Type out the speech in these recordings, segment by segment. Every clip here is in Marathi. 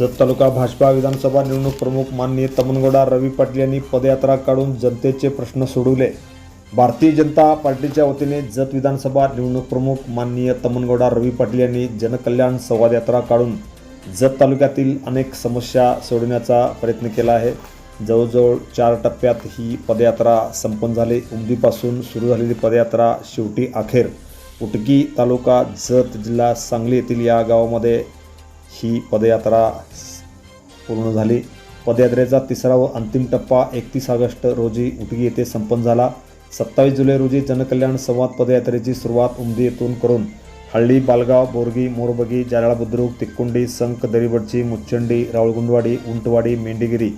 जत तालुका भाजपा विधानसभा निवडणूक प्रमुख माननीय तमनगौडा रवी पाटील यांनी पदयात्रा काढून जनतेचे प्रश्न सोडवले. भारतीय जनता पार्टीच्या वतीने जत विधानसभा निवडणूक प्रमुख माननीय तमनगौडा रवी पाटील यांनी जनकल्याण संवाद यात्रा काढून जत तालुक्यातील अनेक समस्या सोडवण्याचा प्रयत्न केला आहे. जवळजवळ चार टप्प्यात ही पदयात्रा संपन्न झाली. उमदीपासून सुरू झालेली पदयात्रा शेवटी अखेर. उटकी तालुका जत जिल्हा सांगली येथील या गावामध्ये ही पदयात्रा पूर्ण झाली. पदयात्रेचा तिसरा व अंतिम टप्पा एकतीस ऑगस्ट रोजी उटगी येथे संपन्न झाला. सत्तावीस जुलै रोजी जनकल्याण संवाद पदयात्रेची सुरुवात उमदी येथून करून हळ्ळी बालगाव बोरगी मोरबगी जालाळा बुद्रुक तिक्कुंडी संक दरीबडची मुच्चंडी रावळगुंडवाडी उंटवाडी मेंढीगिरी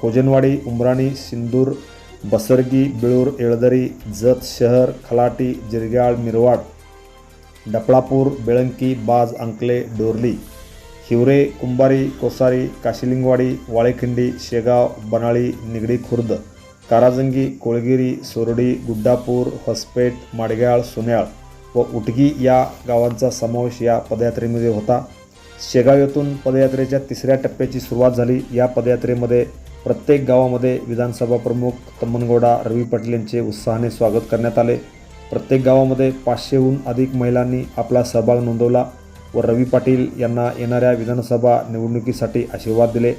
कोजनवाडी उमराणी सिंदूर बसरगी बिळूर येळदरी जत शहर खलाटी जिरग्याळ मिरवाड डपळापूर बेळंकी बाज अंकले डोरली हिवरे कुंभारी कोसारी काशिलिंगवाडी वाळेखिंडी शेगाव बनाळी निगडी खुर्द काराजंगी कोळगिरी सोरडी गुड्डापूर हसपेट माडग्याळ सोन्याळ व उटगी या गावांचा समावेश या पदयात्रेमध्ये होता. शेगाव येथून पदयात्रेच्या तिसऱ्या टप्प्याची सुरुवात झाली. या पदयात्रेमध्ये प्रत्येक गावामध्ये विधानसभा प्रमुख तम्मनगौडा रवी पाटील यांचे उत्साहाने स्वागत करण्यात आले. प्रत्येक गावामध्ये पाचशेहून अधिक महिलांनी आपला सहभाग नोंदवला. व रवी पाटील यांना येणाऱ्या विधानसभा निवडणुकीसाठी आशीर्वाद दिले.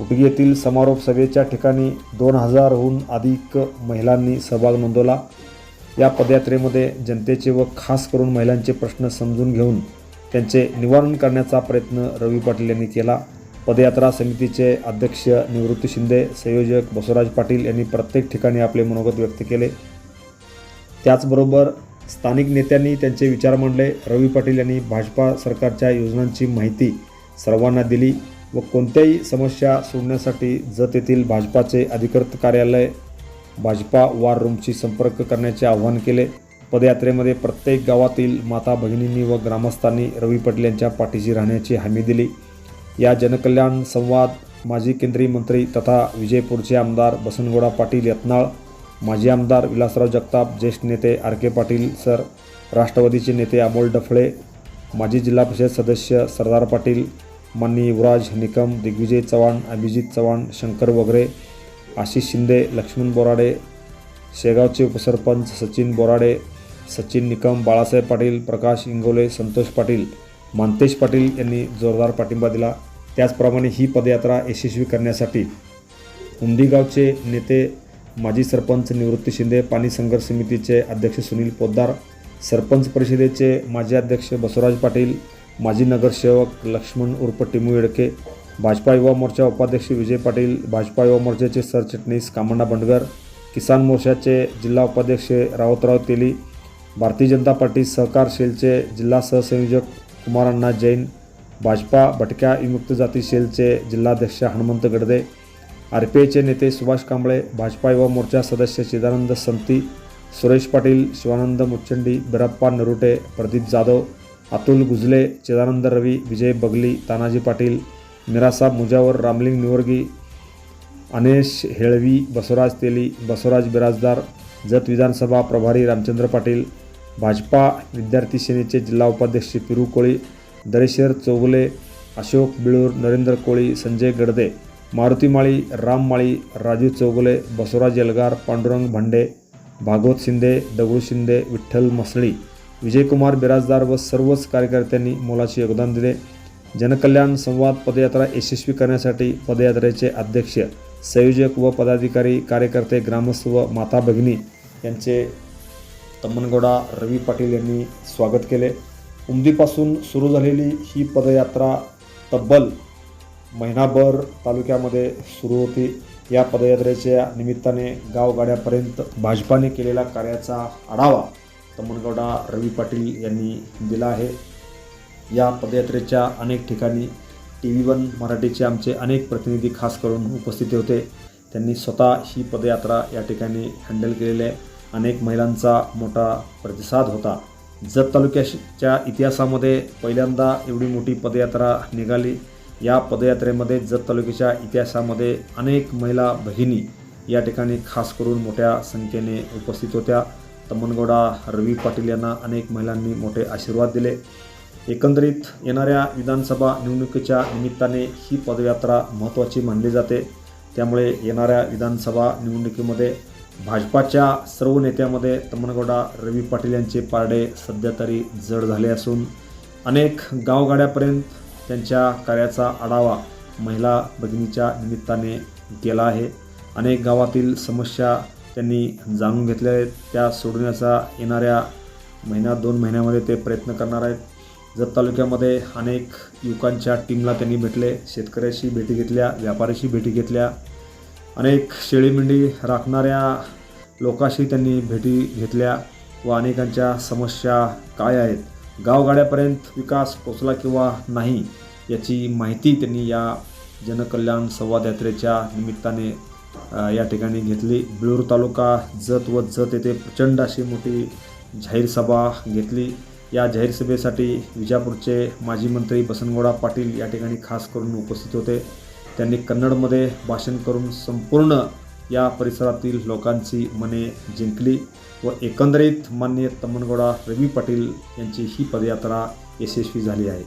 उटगी येथील समारोप सभेच्या ठिकाणी दोन हजारहून अधिक महिलांनी सहभाग नोंदवला. या पदयात्रेमध्ये जनतेचे व खास करून महिलांचे प्रश्न समजून घेऊन त्यांचे निवारण करण्याचा प्रयत्न रवी पाटील यांनी केला. पदयात्रा समितीचे अध्यक्ष निवृत्ती शिंदे संयोजक बसवराज पाटील यांनी प्रत्येक ठिकाणी आपले मनोगत व्यक्त केले. त्याचबरोबर स्थानिक नेत्यांनी त्यांचे विचार मांडले. रवी पाटील यांनी भाजपा सरकारच्या योजनांची माहिती सर्वांना दिली व कोणत्याही समस्या सोडण्यासाठी जत येथील भाजपाचे अधिकृत कार्यालय भाजपा वार रूमशी संपर्क करण्याचे आवाहन केले. पदयात्रेमध्ये प्रत्येक गावातील माता भगिनींनी व ग्रामस्थांनी रवी पाटील यांच्या पाठीशी राहण्याची हमी दिली. या जनकल्याण संवाद माजी केंद्रीय मंत्री तथा विजयपूरचे आमदार बसनगोडा पाटील यत्नाळ माजी आमदार विलासराव जगताप ज्येष्ठ नेते आर के पाटील सर राष्ट्रवादीचे नेते अमोल डफळे माजी जिल्हा परिषद सदस्य सरदार पाटील माननीय युवराज निकम दिग्विजय चव्हाण अभिजित चव्हाण शंकर वगरे आशिष शिंदे लक्ष्मण बोराडे शेगावचे उपसरपंच सचिन बोराडे सचिन निकम बाळासाहेब पाटील प्रकाश इंगोले संतोष पाटील मानतेश पाटील यांनी जोरदार पाठिंबा दिला. त्याचप्रमाणे ही पदयात्रा यशस्वी करण्यासाठी उमदीगावचे नेते माजी सरपंच निवृत्ती शिंदे पाणी संघर्ष समितीचे अध्यक्ष सुनील पोद्दार सरपंच परिषदेचे माजी अध्यक्ष बसवराज पाटील माजी नगरसेवक लक्ष्मण उर्फ टिमू येडके भाजपा युवा मोर्चा उपाध्यक्ष विजय पाटील भाजपा युवा मोर्चाचे सरचिटणीस कामण्णा बंडगर किसान मोर्चाचे जिल्हा उपाध्यक्ष रावतराव तेली भारतीय जनता पार्टी सहकार सेलचे जिल्हा सहसंयोजक कुमार अण्णा जैन भाजपा भटक्या विमुक्त जाती सेलचे जिल्हाध्यक्ष हनुमंत गडदे आर पी आयचे नेते सुभाष कांबळे भाजपा युवा मोर्चा सदस्य चिदानंद संती सुरेश पाटील शिवानंद मुचंडी बिराप्पा नरुटे प्रदीप जाधव अतुल गुजले चिदानंद रवी विजय बगली तानाजी पाटील मिरासाब मुजावर रामलिंग निवर्गी अनेश हेळवी बसवराज तेली बसवराज बिराजदार जत विधानसभा प्रभारी रामचंद्र पाटील भाजपा विद्यार्थी सेनेचे जिल्हा उपाध्यक्ष पिरू कोळी दरेशर चौगुले अशोक बिळूर नरेंद्र कोळी संजय गडदे. मारुती माळी राम माळी राजू चौगुले बसवराज यलगार पांडुरंग भांडे भागवत शिंदे दगडू शिंदे विठ्ठल मसळी विजयकुमार बिराजदार व सर्वच कार्यकर्त्यांनी मोलाचे योगदान दिले. जनकल्याण संवाद पदयात्रा यशस्वी करण्यासाठी पदयात्रेचे अध्यक्ष संयोजक व पदाधिकारी कार्यकर्ते ग्रामस्थ व माता भगिनी यांचे तम्मनगोडा रवी पाटील यांनी स्वागत केले. उमदीपासून सुरू झालेली ही पदयात्रा तब्बल महिनाभर तालुक्यामध्ये सुरू होती. या पदयात्रेच्या निमित्ताने गावगाड्यापर्यंत भाजपाने केलेल्या कार्याचा आढावा तमनगौडा रवी पाटील यांनी दिला आहे. या पदयात्रेच्या अनेक ठिकाणी टी व्ही वन मराठीचे आमचे अनेक प्रतिनिधी खास करून उपस्थित होते. त्यांनी स्वतः ही पदयात्रा या ठिकाणी हँडल केलेले आहे. अनेक महिलांचा मोठा प्रतिसाद होता. जत तालुक्याच्या इतिहासामध्ये पहिल्यांदा एवढी मोठी पदयात्रा निघाली. या पदयात्रेमध्ये जत तालुक्याच्या इतिहासामध्ये अनेक महिला भगिनी या ठिकाणी खास करून मोठ्या संख्येने उपस्थित होत्या. तमनगौडा रवी पाटील यांना अनेक महिलांनी मोठे आशीर्वाद दिले. एकंदरीत येणाऱ्या विधानसभा निवडणुकीच्या निमित्ताने ही पदयात्रा महत्त्वाची मानली जाते. त्यामुळे येणाऱ्या विधानसभा निवडणुकीमध्ये भाजपाच्या सर्व नेत्यामध्ये तमनगौडा रवी पाटील यांचे पारडे सध्या तरी जड झाले असून अनेक गावगाड्यापर्यंत त्यांच्या कार्याचा आढावा महिला भगिनीच्या निमित्ताने केला आहे. अनेक गावातील समस्या त्यांनी जाणून घेतल्या आहेत. त्या सोडवण्याचा येणाऱ्या महिन्यात दोन महिन्यामध्ये ते प्रयत्न करणार आहेत. जत तालुक्यामध्ये अनेक युवकांच्या टीमला त्यांनी भेटले शेतकऱ्याशी भेटी घेतल्या व्यापाऱ्याशी भेटी घेतल्या. अनेक शेळीमेंढी राखणाऱ्या लोकांशी त्यांनी भेटी घेतल्या व अनेकांच्या समस्या काय आहेत गावगाड्यापर्यंत विकास पोचला किंवा नाही याची माहिती त्यांनी या जनकल्याण संवाद यात्रेच्या निमित्ताने या ठिकाणी घेतली. बिळूर तालुका जत व जत येथे प्रचंड अशी मोठी जाहीर सभा घेतली. या जाहीर सभेसाठी विजापूरचे माजी मंत्री बसनगौडा पाटील या ठिकाणी खास करून उपस्थित होते. त्यांनी कन्नडमध्ये भाषण करून संपूर्ण या परिसरातील लोकांची मने जिंकली व एकंदरीत मान्य तमनगौडा रवी पाटील यांची ही पदयात्रा यशस्वी झाली आहे.